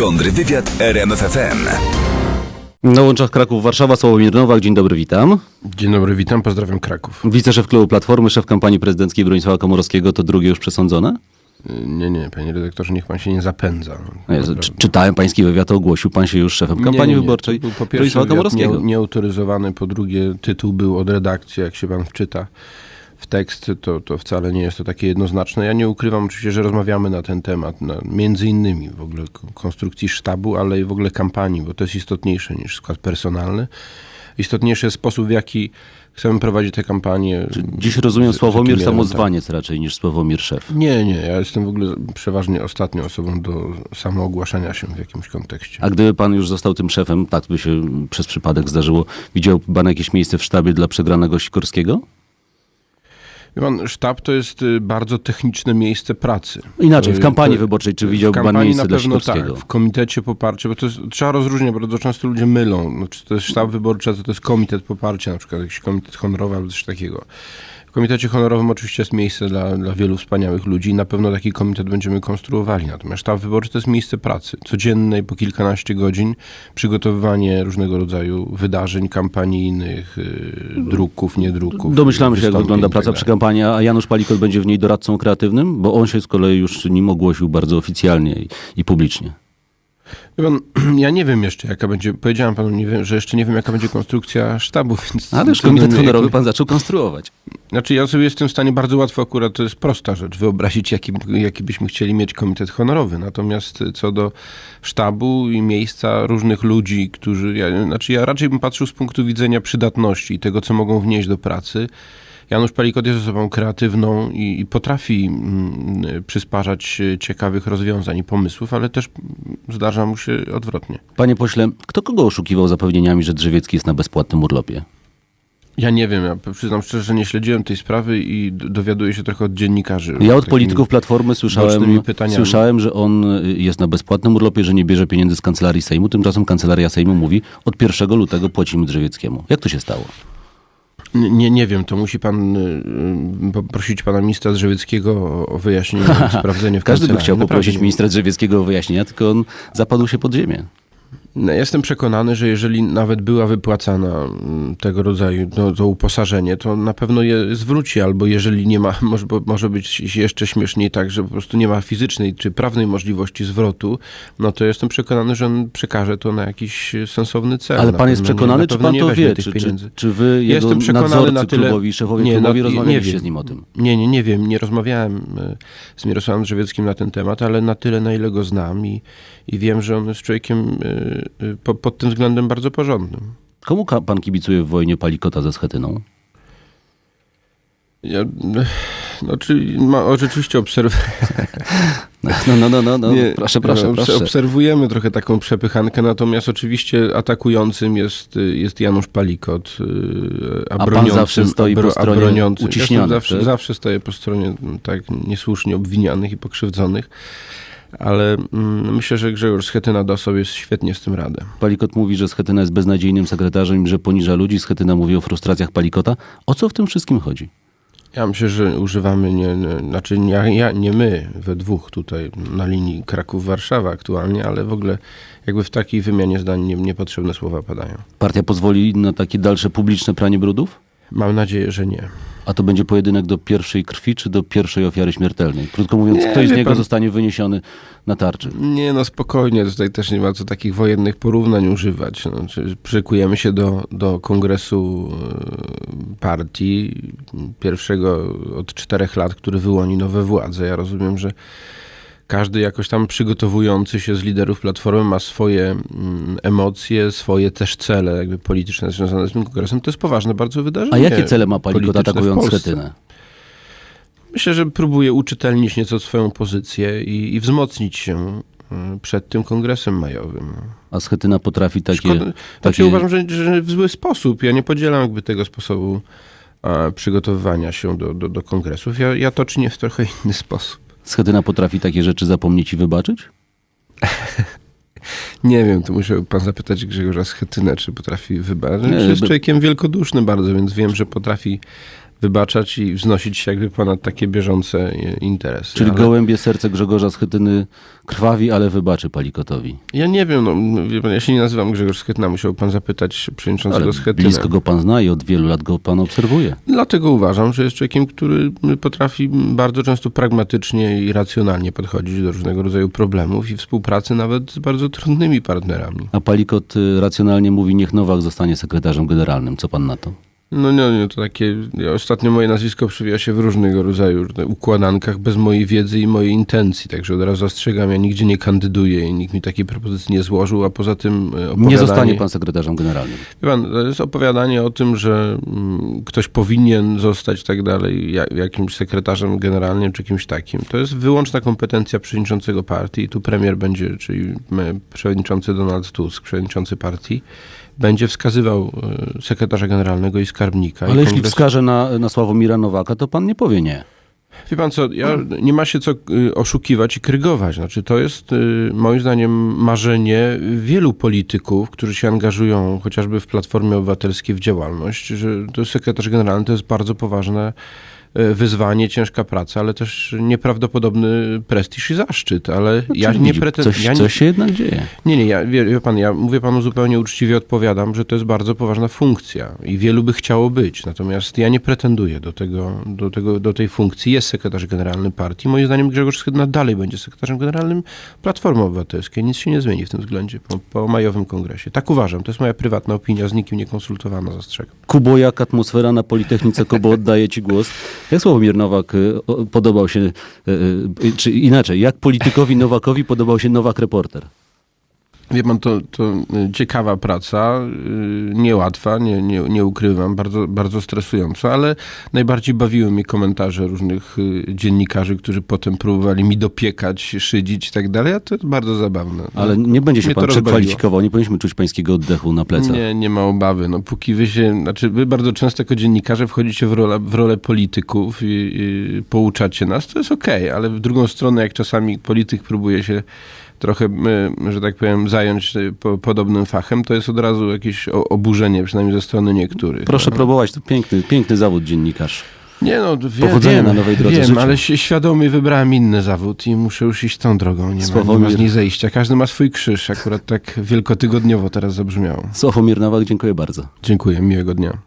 Kontrwywiad RMFFM. Na łączach Kraków Warszawa, Sławomir Nowak, dzień dobry, witam. Dzień dobry, witam, pozdrawiam Kraków. Wiceszef klubu Platformy, szef kampanii prezydenckiej Bronisława Komorowskiego, to drugie już przesądzone? Y, Nie, nie, panie redaktorze, niech pan się nie zapędza. No Jezu, czy, czytałem pański wywiad, ogłosił pan się już szefem kampanii nie, nie. wyborczej był po pierwsze Bronisława Komorowskiego. nie, nieautoryzowany, po drugie tytuł był od redakcji, jak się pan wczyta w tekst, to, to wcale nie jest to takie jednoznaczne. Ja nie ukrywam oczywiście, że rozmawiamy na ten temat, na, między innymi w ogóle konstrukcji sztabu, ale i w ogóle kampanii, bo to jest istotniejsze niż skład personalny. Istotniejszy jest sposób, w jaki chcemy prowadzić tę kampanię. Dziś rozumiem z- Sławomir samozwaniec raczej niż Sławomir szef. Nie, nie, ja jestem w ogóle przeważnie ostatnią osobą do samoogłaszania się w jakimś kontekście. A gdyby pan już został tym szefem, tak by się przez przypadek zdarzyło, widział pan jakieś miejsce w sztabie dla przegranego Sikorskiego? Wie pan, sztab to jest y, bardzo techniczne miejsce pracy. Inaczej, w Y, kampanii to- wyborczej, czy widziałby pan miejsce na dla Sikorskiego? Tak, w komitecie poparcia, bo to jest, trzeba rozróżniać, bardzo często ludzie mylą. No, czy to jest sztab wyborczy, a co to jest komitet poparcia, na przykład jakiś komitet honorowy albo coś takiego. W komitecie honorowym oczywiście jest miejsce dla, dla wielu wspaniałych ludzi i na pewno taki komitet będziemy konstruowali. Natomiast sztab wyborczy to jest miejsce pracy. Codziennej, po kilkanaście godzin, przygotowywanie różnego rodzaju wydarzeń kampanijnych, yy, druków, niedruków. Domyślamy się, jak wygląda tak praca dalej. przy kampanii, a Janusz Palikot będzie w niej doradcą kreatywnym, bo on się z kolei już nim ogłosił bardzo oficjalnie i publicznie. Pan, ja nie wiem jeszcze, jaka będzie, powiedziałem panu, nie wiem, że jeszcze nie wiem, jaka będzie konstrukcja sztabu, więc... Ale już trudno komitet mi- honorowy pan zaczął konstruować. Znaczy ja sobie jestem w stanie bardzo łatwo, akurat to jest prosta rzecz, wyobrazić, jaki, jaki byśmy chcieli mieć komitet honorowy. Natomiast co do sztabu i miejsca różnych ludzi, którzy, ja, znaczy ja raczej bym patrzył z punktu widzenia przydatności i tego, co mogą wnieść do pracy. Janusz Palikot jest osobą kreatywną i, i potrafi mm, przysparzać e, ciekawych rozwiązań i pomysłów, ale też mm, zdarza mu się odwrotnie. Panie pośle, kto kogo oszukiwał zapewnieniami, że Drzewiecki jest na bezpłatnym urlopie? Ja nie wiem, ja przyznam szczerze, że nie śledziłem tej sprawy i dowiaduję się trochę od dziennikarzy. Ja od polityków Platformy słyszałem, słyszałem, że on y, jest na bezpłatnym urlopie, że nie bierze pieniędzy z kancelarii Sejmu. Tymczasem kancelaria Sejmu mówi, od 1 lutego płacimy Drzewieckiemu. Jak to się stało? Nie, nie, wiem, to musi pan y, y, poprosić pana ministra Drzewieckiego o- wyjaśnienie sprawdzenie w Każdy by chciał Naprawdę poprosić ministra Drzewieckiego o wyjaśnienia, tylko on zapadł się pod ziemię. No, Jestem przekonany, że jeżeli nawet była wypłacana mm, tego rodzaju no, to uposażenie, to na pewno je zwróci, albo jeżeli nie ma, może, może być jeszcze śmieszniej tak, że po prostu nie ma fizycznej czy prawnej możliwości zwrotu, no to jestem przekonany, że on przekaże to na jakiś sensowny cel. Ale pan jest przekonany, na czy pan to wie? tych Czy, czy, pieniędzy. czy wy, jego Jestem przekonany na tyle- klubowi, szefowie Nie, klubowi no, rozmawialiście z nim o tym? Nie, nie, nie wiem, nie rozmawiałem e, z Mirosławem Drzewieckim na ten temat, ale na tyle, na ile go znam i, i wiem, że on jest człowiekiem e, po, pod tym względem bardzo porządnym. Komu pan kibicuje w wojnie Palikota ze Schetyną? Ja, no, czy, ma, o, rzeczywiście obserwuję. No, no, no, no, no. proszę, proszę, no, proszę. Obserwujemy trochę taką przepychankę, natomiast oczywiście atakującym jest, y, jest Janusz Palikot. y, A, A pan zawsze stoi po a stronie uciśnionych, Ja zawsze, tak? zawsze stoję po stronie tak niesłusznie obwinianych i pokrzywdzonych. Ale mm, myślę, że Grzegorz Schetyna da sobie świetnie z tym radę. Palikot mówi, że Schetyna jest beznadziejnym sekretarzem i że poniża ludzi. Schetyna mówi o frustracjach Palikota. O co w tym wszystkim chodzi? Ja myślę, że używamy, nie, nie, znaczy nie, ja, nie my we dwóch tutaj na linii Kraków-Warszawa aktualnie, ale w ogóle jakby w takiej wymianie zdań nie, niepotrzebne słowa padają. Partia pozwoli na takie dalsze publiczne pranie brudów? Mam nadzieję, że nie. A to będzie pojedynek do pierwszej krwi, czy do pierwszej ofiary śmiertelnej? Krótko mówiąc, Nie, ktoś z niego pan- zostanie wyniesiony na tarczy. Nie, no spokojnie, tutaj też nie ma co takich wojennych porównań używać. No, przykujemy się do, do kongresu e, partii, pierwszego od czterech lat, który wyłoni nowe władze. Ja rozumiem, że każdy jakoś tam przygotowujący się z liderów Platformy ma swoje mm, emocje, swoje też cele jakby polityczne związane z tym kongresem. To jest poważne bardzo wydarzenie. A jakie cele ma polityczne w atakując. Schetynę? Myślę, że próbuje uczytelnić nieco swoją pozycję i, i wzmocnić się y, przed tym kongresem majowym. A Schetyna potrafi takie... Szkoda, znaczy takie... uważam, że, że w zły sposób. Ja nie podzielam jakby tego sposobu a, przygotowywania się do, do, do kongresów. Ja, ja to czynię w trochę inny sposób. Schetyna potrafi takie rzeczy zapomnieć i wybaczyć? Nie wiem, to musiał pan zapytać Grzegorza Schetynę, czy potrafi wybaczyć. Nie, jest by- człowiekiem wielkodusznym bardzo, więc wiem, że potrafi wybaczać i wznosić się jakby ponad takie bieżące e, interesy. Czyli Ale gołębie serce Grzegorza Schetyny krwawi, ale wybaczy Palikotowi. Ja nie wiem, no, ja się nie nazywam Grzegorz Schetyna, musiał pan zapytać przewodniczącego Ale Schetynę. blisko go pan zna i od wielu lat go pan obserwuje. Dlatego uważam, że jest człowiekiem, który potrafi bardzo często pragmatycznie i racjonalnie podchodzić do różnego rodzaju problemów i współpracy nawet z bardzo trudnymi partnerami. A Palikot y, racjonalnie mówi, niech Nowak zostanie sekretarzem generalnym. Co pan na to? No nie, nie, to takie, ostatnio moje nazwisko przewija się w różnego rodzaju układankach bez mojej wiedzy i mojej intencji, także od razu zastrzegam, ja nigdzie nie kandyduję i nikt mi takiej propozycji nie złożył, a poza tym e, opowiadanie... Nie zostanie pan sekretarzem generalnym. Wie pan, to jest opowiadanie o tym, że mm, ktoś powinien zostać tak dalej ja- jakimś sekretarzem generalnym czy kimś takim. To jest wyłączna kompetencja przewodniczącego partii i tu premier będzie, czyli m, przewodniczący Donald Tusk, przewodniczący partii, będzie wskazywał e, sekretarza generalnego i skarbnika. I Ale jeśli kongres- wskaże na, na Sławomira Nowaka, to pan nie powie nie. Wie pan co, ja, nie ma się co y, oszukiwać i krygować. Znaczy, to jest y, moim zdaniem marzenie wielu polityków, którzy się angażują chociażby w Platformie Obywatelskiej w działalność, że to sekretarz generalny to jest bardzo poważne wyzwanie, ciężka praca, ale też nieprawdopodobny prestiż i zaszczyt, ale ja Czyli nie pretenduję... coś, Ja nie, coś się jednak dzieje. nie, nie, ja, wie, wie pan, ja mówię panu zupełnie uczciwie, odpowiadam, że to jest bardzo poważna funkcja i wielu by chciało być. Natomiast ja nie pretenduję do, tego, do, tego, do tej funkcji. Jest sekretarz generalny partii. Moim zdaniem Grzegorz Schetyna dalej będzie sekretarzem generalnym Platformy Obywatelskiej. Nic się nie zmieni w tym względzie po, po majowym kongresie. Tak uważam. To jest moja prywatna opinia, z nikim nie konsultowana, zastrzegam. Kubo, jak atmosfera na Politechnice Kobo oddaje ci głos. Jak Sławomir Nowak y, podobał się, y, y, czy inaczej, jak politykowi Nowakowi podobał się Nowak Reporter? Wie pan, to, to y, ciekawa praca, y, niełatwa, nie, nie, nie ukrywam, bardzo, bardzo stresująca, ale najbardziej bawiły mnie komentarze różnych y, dziennikarzy, którzy potem próbowali mi dopiekać, szydzić i tak dalej, a to jest bardzo zabawne. No, Ale nie będzie się pan przekwalifikował, nie powinniśmy czuć pańskiego oddechu na plecach. Nie, nie ma obawy. No, póki wy się, znaczy wy bardzo często jako dziennikarze wchodzicie w rolę, w rolę polityków i, i pouczacie nas, to jest okej, ale w drugą stronę, jak czasami polityk próbuje się trochę, y, że tak powiem, zająć po, podobnym fachem, to jest od razu jakieś oburzenie, przynajmniej ze strony niektórych. Proszę no. próbować, to piękny, piękny zawód dziennikarz. Nie no, wie, Powodzenia wiem, na nowej drodze wiem, życia. ale świadomie wybrałem inny zawód i muszę już iść tą drogą. Nie ma, nie ma Sławomir. z niej zejścia. Każdy ma swój krzyż. Akurat tak wielkotygodniowo teraz zabrzmiało. Sławomir Nowak, dziękuję bardzo. Dziękuję, miłego dnia.